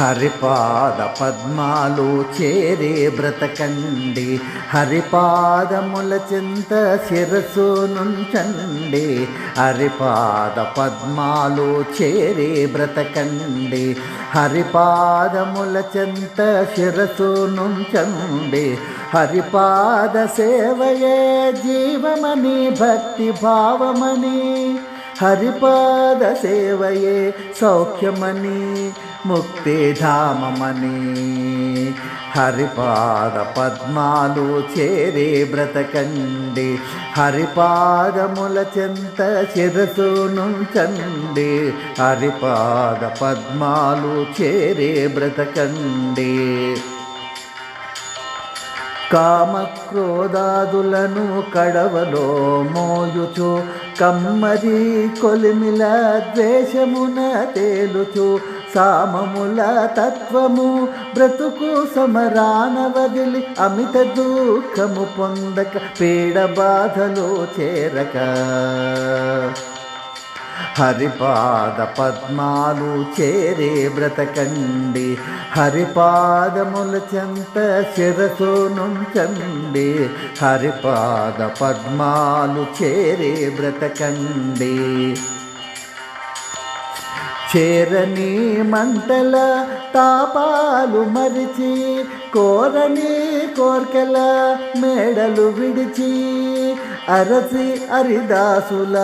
హరిపాద పద్మాలు చేరే బ్రతకండి. హరిపాదముల చింత శిరసు నుంచండి. హరిపాద పద్మాలు చేరే బ్రతకండి. హరిపాదముల చింత శిరసు నుంచండి. హరిపాద సేవయే జీవమని భక్తి భావమని. హరిపాద సేవయే సౌఖ్యమని ముక్తిధామమని హరిపాద పద్మాలు చేరే బ్రతకండి హరిపాదముల చెంత శిరసు నుంచండి హరిపాద పద్మాలు చేరే బ్రతకండి. కామక్రోధాదులను కడవలో మోయుచు కమ్మరి కొలిమిల ద్వేషమున తేలుచు సామముల తత్వము బ్రతుకు సమరాన వదిలి అమిత దుఃఖము పొందక పీడ బాధలు చేరక. హరిపాద పద్మాలు చేరే బ్రతకండి. హరిపాదముల చెంత శిరసు నుంచండి. హరిపాద పద్మాలు చేరే బ్రతకండి. చేరని మంటల తాపాలు మరిచి కోరని కోర్కెల మేడలు విడిచి అరసి హరిదాసుల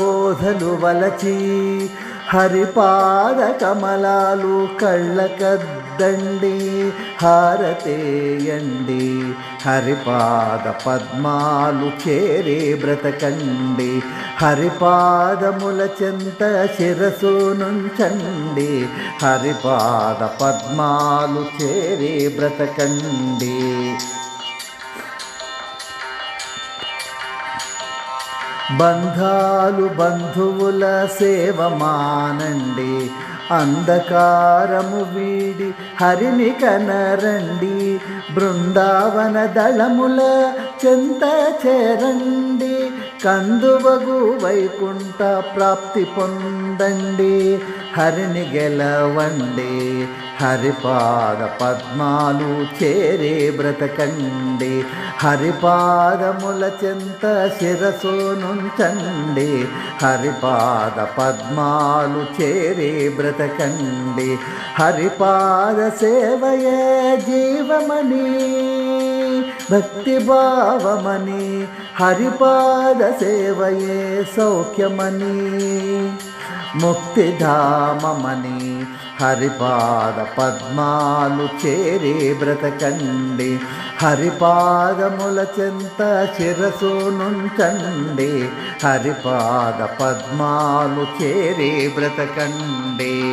బోధలు వలచి హరిపాద కమలాలు కళ్ళకద్దండి హారతేయండి. హరిపాద పద్మాలు చేరే బ్రతకండి. హరిపాదముల చెంత శిరసు నుంచండి. హరిపాద పద్మాలు చేరే బ్రతకండి. బంధాలు బంధువుల సేవ మానండి. అంధకారము వీడి హరిని కనరండి. బృందావన దళముల చెంత చేరండి. కందువగు వైకుంఠ ప్రాప్తి పొందండి. హరిని గెలవండి. హరిపాద పద్మాలు చేరే బ్రతకండి. హరిపాదముల చెంత శిరసు నుంచండి. హరిపాద పద్మాలు చేరే బ్రతకండి. హరిపాద సేవయే జీవమని భక్తి భావమని హరిపాద సేవయే సౌఖ్యమని. ముక్తిధామమని హరిపాద పద్మాలు చేరే బ్రతకండి. హరిపాదముల చెంత శిరసు నుంచండి. హరిపాద పద్మాలు చేరే బ్రతకండి.